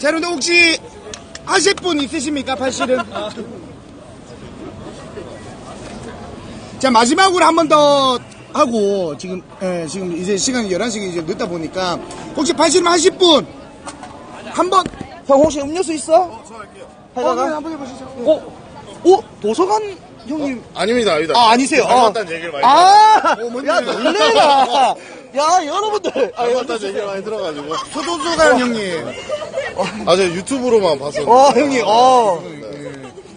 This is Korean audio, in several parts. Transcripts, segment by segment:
자, 여러분들 혹시 하실 분 있으십니까? 팔씨름? 자, 마지막으로 한 번 더 하고, 지금, 예, 지금 이제 시간이 11시가 이제 늦다 보니까, 혹시 팔씨름 하실 분? 한 번? 형 혹시 음료수 있어? 어, 네, 하다가 한번 해보시죠. 어? 어? 도서관 형님 아닙니다, 아닙니다. 아 아니세요? 아, 닮았다는 얘기를 많이 아, 어? 야 놀래라. 야 여러분들. 아, 닮았다는 얘기를 많이 들어가지고. 서도수가요, 형님. 아, 제가 유튜브로만 봤었는데. 어 형님. 어.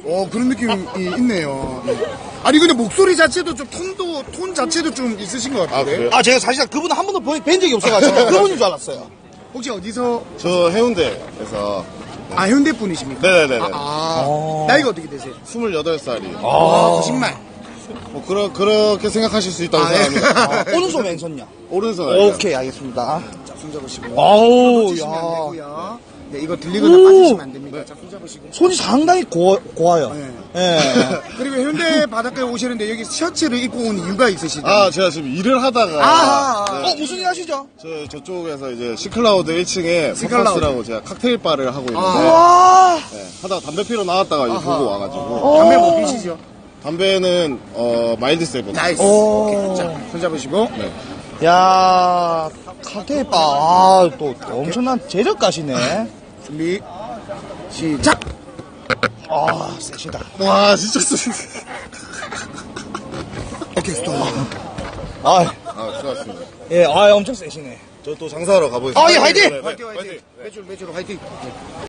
어, 그런 느낌이 있네요. 네. 아니, 근데 목소리 자체도 좀, 톤도, 톤 자체도 좀 있으신 것 아, 같은데. 그래요? 아 제가 사실 그분 한 번도 본- 뵌 적이 없어가지고 그분인 줄 알았어요. 혹시 어디서, 저 해운대에서. 아, 현대 분이십니까? 네네네. 아, 어. 나이가 어떻게 되세요? 28살이. 아, 거짓말. 뭐, 그러, 그렇게 생각하실 수 있다고 아, 예. 생각합니다. 아, 오른손 왼손이야. 오른손 아니에요? 오케이 알겠습니다. 자, 손 잡으시고. 아우 치시면 안 야. 되고요. 네, 이거 들리거나 오. 빠지시면 안 됩니다. 자, 손 잡으시고. 손이 상당히 고, 고와요. 네. 예. 그리고 현대 바닷가에 오시는데 여기 셔츠를 입고 온 이유가 있으시죠? 아, 제가 지금 일을 하다가. 아하. 네, 어 무슨 일 하시죠? 저, 저쪽에서 이제 시클라우드 1층에 시클라우드. 서퍼스라고 제가 칵테일 바를 하고 있는데. 아. 와. 네, 하다가 담배 피러 나왔다가 아하. 보고 와가지고. 담배 못 피시죠? 담배는, 어, 마일드 세븐. 나이스. 오. 오케이. 자, 손 잡으시고. 야 칵테일 바. 아, 또 엄청난 제작가시네. 준비. 시작! 아 세시다. 와, 진짜 쓰 오케이, 스톱. 아, 아, 수고하셨습니다. 예, 아 엄청 세시네. 저 또 장사하러 가보겠습니다. 아, 예, 화이팅! 화이팅, 화이팅. 매출, 매출, 화이팅.